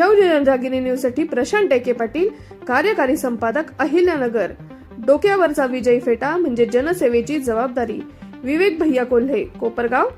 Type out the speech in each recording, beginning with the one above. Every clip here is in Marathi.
शौर्य रणरागिनी न्यूजसाठी प्रशांत टेके पाटील कार्यकारी संपादक अहिल्यानगर. डोक्यावरचा विजय फेटा म्हणजे जनसेवेची जबाबदारी. विवेक भैया कोल्हे कोपरगाव.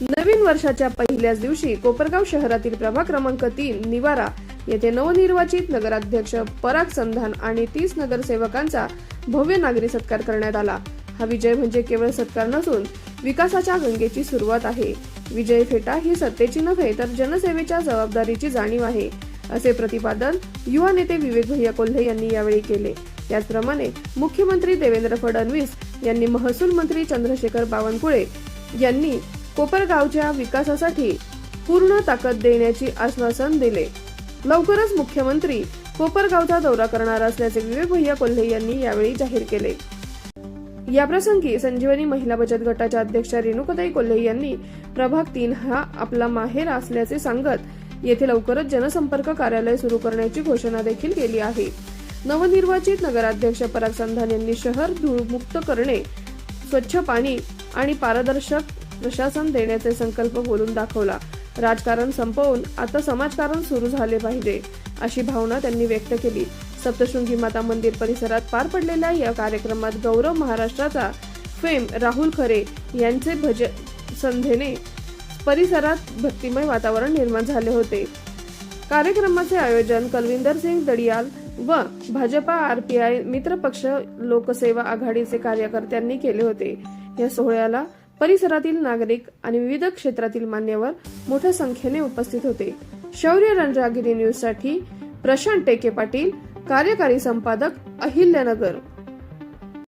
नवीन वर्षाच्या पहिल्याच दिवशी कोपरगाव शहरातील प्रभाग क्रमांक तीन निवारा येथे नवनिर्वाचित नगराध्यक्ष पराग संधान आणि तीस नगरसेवकांचा भव्य नागरी सत्कार करण्यात आला. हा विजय म्हणजे केवळ सत्कार नसून विकासाच्या गंगेची सुरुवात आहे. विजय फेटा ही सत्तेची नव्हे तर जनसेवेच्या जबाबदारीची जाणीव आहे असे प्रतिपादन युवा नेते विवेक भैया कोल्हे यांनी यावेळी केले. त्याचप्रमाणे मुख्यमंत्री देवेंद्र फडणवीस यांनी महसूल मंत्री चंद्रशेखर बावनकुळे यांनी कोपरगावच्या विकासासाठी पूर्ण ताकद देण्याची आश्वासन दिले. लवकरच मुख्यमंत्री कोपरगावचा दौरा करणार असल्याचे विवेक भैया कोल्हे यांनी यावेळी जाहीर केले. याप्रसंगी संजीवनी महिला बचत गटाच्या अध्यक्षा रेणुकताई कोल्हे यांनी प्रभाग तीन हा आपला माहेर असल्याचे सांगत येथे लवकरच जनसंपर्क कार्यालय सुरू करण्याची घोषणा देखील केली आहे. नवनिर्वाचित नगराध्यक्ष पराग संधान यांनी शहर धूळमुक्त करणे स्वच्छ पाणी आणि पारदर्शक प्रशासन देण्याचे संकल्प बोलून दाखवला. राजकारण संपवून आता समाजकारण सुरू झाले पाहिजे अशी भावना त्यांनी व्यक्त केली. सप्तशृंगी माता मंदिर परिसरात पार पडलेल्या या कार्यक्रमात गौरव महाराष्ट्राचा फेम राहुल खरे यांचे भज संध्येने परिसरात भक्तिमय वातावरण निर्माण झाले होते. कार्यक्रमाचे आयोजन कलविंदर सिंग दडियाल व भाजपा आरपीआय मित्रपक्ष लोकसेवा आघाडीचे कार्यकर्त्यांनी केले होते. या सोहळ्याला परिसरातील नागरिक आणि विविध क्षेत्रातील मान्यवर मोठ्या संख्येने उपस्थित होते. शौर्य रणजागिरी न्यूजसाठी प्रशांत टेके पाटील कार्यकारी संपादक अहिल्यानगर